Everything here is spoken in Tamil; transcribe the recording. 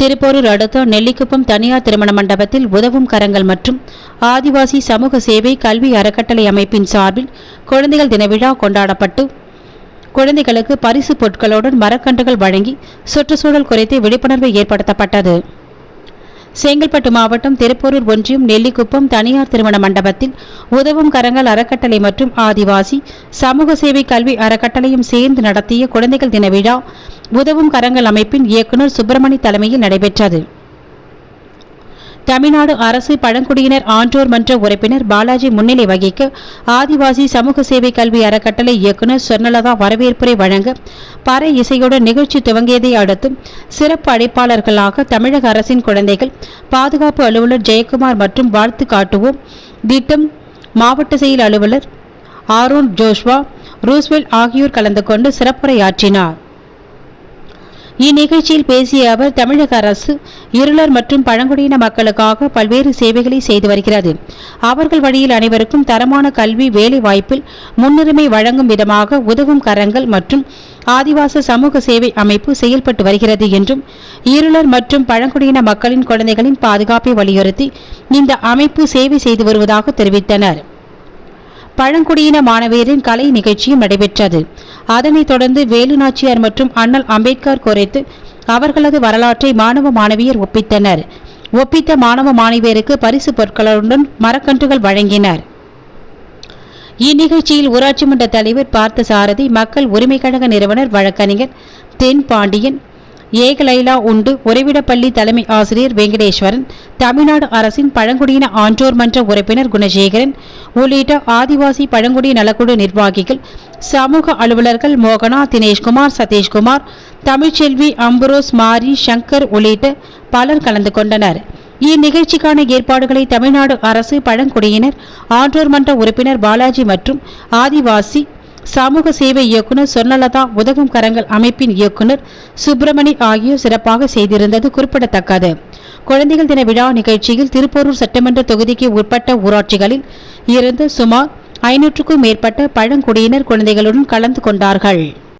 திருப்போரூர் அடுத்த நெல்லிக்குப்பம் தனியார் திருமண மண்டபத்தில் உதவும் கரங்கள் மற்றும் ஆதிவாசி சமூக சேவை கல்வி அறக்கட்டளை அமைப்பின் சார்பில் குழந்தைகள் தின விழா கொண்டாடப்பட்டு குழந்தைகளுக்கு பரிசு பொருட்களுடன் மரக்கன்றுகள் வழங்கி சுற்றுச்சூழல் குறித்து விழிப்புணர்வு ஏற்படுத்தப்பட்டது. செங்கல்பட்டு மாவட்டம் திருப்போரூர் ஒன்றியம் நெல்லிக்குப்பம் தனியார் திருமண மண்டபத்தில் உதவும் கரங்கள் அறக்கட்டளை மற்றும் ஆதிவாசி சமூக சேவை கல்வி அறக்கட்டளையும் சேர்ந்து நடத்திய குழந்தைகள் தின விழா உதவும் கரங்கள் அமைப்பின் இயக்குநர் சுப்பிரமணி தலைமையில் நடைபெற்றது. தமிழ்நாடு அரசு பழங்குடியினர் ஆன்றோர் மன்ற உறுப்பினர் பாலாஜி முன்னிலை வகிக்க ஆதிவாசி சமூக சேவை கல்வி அறக்கட்டளை இயக்குநர் சொர்ணலதா வரவேற்புரை வழங்க பறை இசையுடன் நிகழ்ச்சி துவங்கியதை அடுத்து சிறப்பு அழைப்பாளர்களாக தமிழக அரசின் குழந்தைகள் பாதுகாப்பு அலுவலர் ஜெயக்குமார் மற்றும் வாழ்த்து காட்டுவோம். திட்டம் மாவட்ட செயல் அலுவலர் ஆரோன் ஜோஷ்வா ரூஸ்வெல் ஆகியோர் கலந்து கொண்டு சிறப்புரையாற்றினார். இந்நிகழ்ச்சியில் பேசிய அவர் தமிழக அரசு இருளர் மற்றும் பழங்குடியின மக்களுக்காக பல்வேறு சேவைகளை செய்து வருகிறது. அவர்கள் வழியில் அனைவருக்கும் தரமான கல்வி வேலை வாய்ப்பில் முன்னுரிமை வழங்கும் விதமாக உதவும் கரங்கள் மற்றும் ஆதிவாச சமூக சேவை அமைப்பு செயல்பட்டு வருகிறது என்றும் இருளர் மற்றும் பழங்குடியின மக்களின் குழந்தைகளின் பாதுகாப்பை வலியுறுத்தி இந்த அமைப்பு சேவை செய்து வருவதாக தெரிவித்தனர். பழங்குடியின மாணவியரின் கலை நிகழ்ச்சியும் நடைபெற்றது. அதனைத் தொடர்ந்து வேலு நாச்சியார் மற்றும் அண்ணல் அம்பேத்கர் குறைத்து அவர்களது வரலாற்றை மாணவ மாணவியர் ஒப்பித்தனர். ஒப்பித்த மாணவ மாணவியருக்கு பரிசு பொருட்களுடன் மரக்கன்றுகள் வழங்கினர். இந்நிகழ்ச்சியில் ஊராட்சி மன்ற தலைவர் பார்த்த சாரதி மக்கள் உரிமை கழக நிறுவனர் வழக்கறிஞர் தென் பாண்டியன் ஏகலைலா உண்டு உறைவிடப்பள்ளி தலைமை ஆசிரியர் வெங்கடேஸ்வரன் தமிழ்நாடு அரசின் பழங்குடியின ஆன்றோர் மன்ற உறுப்பினர் குணசேகரன் உள்ளிட்ட ஆதிவாசி பழங்குடி நலக்குழு நிர்வாகிகள் சமூக அலுவலர்கள் மோகனா தினேஷ்குமார் சதீஷ்குமார் தமிழ்ச்செல்வி அம்புரோஸ் மாரி சங்கர் உள்ளிட்ட பலர் கலந்து கொண்டனர். இந்நிகழ்ச்சிக்கான ஏற்பாடுகளை தமிழ்நாடு அரசு பழங்குடியினர் ஆன்றோர் மன்ற உறுப்பினர் பாலாஜி மற்றும் ஆதிவாசி சமூக சேவை இயக்குனர் சொர்ணலதா உதகம் கரங்கள் அமைப்பின் இயக்குனர் சுப்பிரமணி ஆகியோர் சிறப்பாக செய்திருந்தது குறிப்பிடத்தக்கது. குழந்தைகள் தின விழா நிகழ்ச்சியில் திருப்போரூர் சட்டமன்ற தொகுதிக்கு உட்பட்ட ஊராட்சிகளில் இருந்து சுமார் ஐநூற்றுக்கும் மேற்பட்ட பழங்குடியினர் குழந்தைகளுடன் கலந்து கொண்டார்கள்.